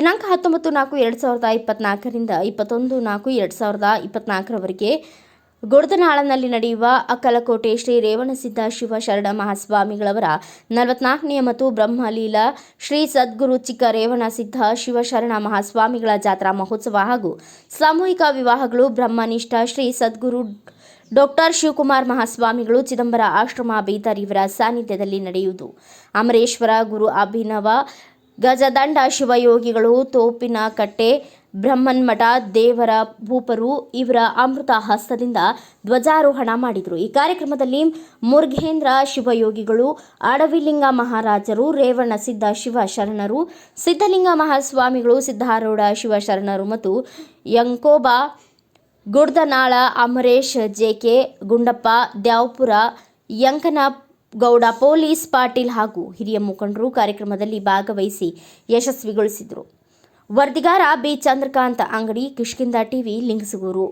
ದಿನಾಂಕ ಹತ್ತೊಂಬತ್ತು ನಾಲ್ಕು ಎರಡು ಸಾವಿರದ ಇಪ್ಪತ್ನಾಲ್ಕರಿಂದ ಇಪ್ಪತ್ತೊಂದು ನಾಲ್ಕು ಎರಡು ಸಾವಿರದ ಇಪ್ಪತ್ನಾಲ್ಕರವರೆಗೆ ಗುಡದನಾಳನಲ್ಲಿ ನಡೆಯುವ ಅಕ್ಕಲಕೋಟೆ ಶ್ರೀ ರೇವಣಸಿದ್ಧ ಶಿವ ಶರಣ ಮಹಾಸ್ವಾಮಿಗಳವರ ನಲವತ್ನಾಲ್ಕನೆಯ ಮತ್ತು ಬ್ರಹ್ಮಲೀಲಾ ಶ್ರೀ ಸದ್ಗುರು ಚಿಕ್ಕ ರೇವಣಸಿದ್ಧ ಶಿವಶರಣ ಮಹಾಸ್ವಾಮಿಗಳ ಜಾತ್ರಾ ಮಹೋತ್ಸವ ಹಾಗೂ ಸಾಮೂಹಿಕ ವಿವಾಹಗಳು ಬ್ರಹ್ಮನಿಷ್ಠ ಶ್ರೀ ಸದ್ಗುರು ಡಾಕ್ಟರ್ ಶಿವಕುಮಾರ್ ಮಹಾಸ್ವಾಮಿಗಳು ಚಿದಂಬರ ಆಶ್ರಮ ಬೀದರ್ ಇವರ ಸಾನ್ನಿಧ್ಯದಲ್ಲಿ ನಡೆಯುವುದು. ಅಮರೇಶ್ವರ ಗುರು ಅಭಿನವ ಗಜದಂಡ ಶಿವಯೋಗಿಗಳು, ತೋಪಿನ ಕಟ್ಟೆ, ಬ್ರಹ್ಮನ್ಮಠ, ದೇವರ ಭೂಪರು ಇವರ ಅಮೃತ ಹಸ್ತದಿಂದ ಧ್ವಜಾರೋಹಣ ಮಾಡಿದರು. ಈ ಕಾರ್ಯಕ್ರಮದಲ್ಲಿ ಮುರ್ಘೇಂದ್ರ ಶಿವಯೋಗಿಗಳು, ಅಡವಿಲಿಂಗ ಮಹಾರಾಜರು ರೇವಣ ಸಿದ್ಧ ಶಿವಶರಣರು, ಸಿದ್ಧಲಿಂಗ ಮಹಾಸ್ವಾಮಿಗಳು, ಸಿದ್ಧಾರೂಢ ಶಿವಶರಣರು ಮತ್ತು Yankoba, Guddanal, Amaresh J K Gundappa, Dyavpur Yankana Gowda police Patil ಹಾಗೂ ಹಿರಿಯ ಮುಖಂಡರು ಕಾರ್ಯಕ್ರಮದಲ್ಲಿ ಭಾಗವಹಿಸಿ ಯಶಸ್ವಿಗೊಳಿಸಿದರು. ವರ್ದಿಗಾರ ಬಿ. ಚಂದ್ರಕಾಂತ ಅಂಗಡಿ ಕಿಷ್ಕಿಂದ ಟಿವಿ, ಲಿಂಗಸಗೂರು.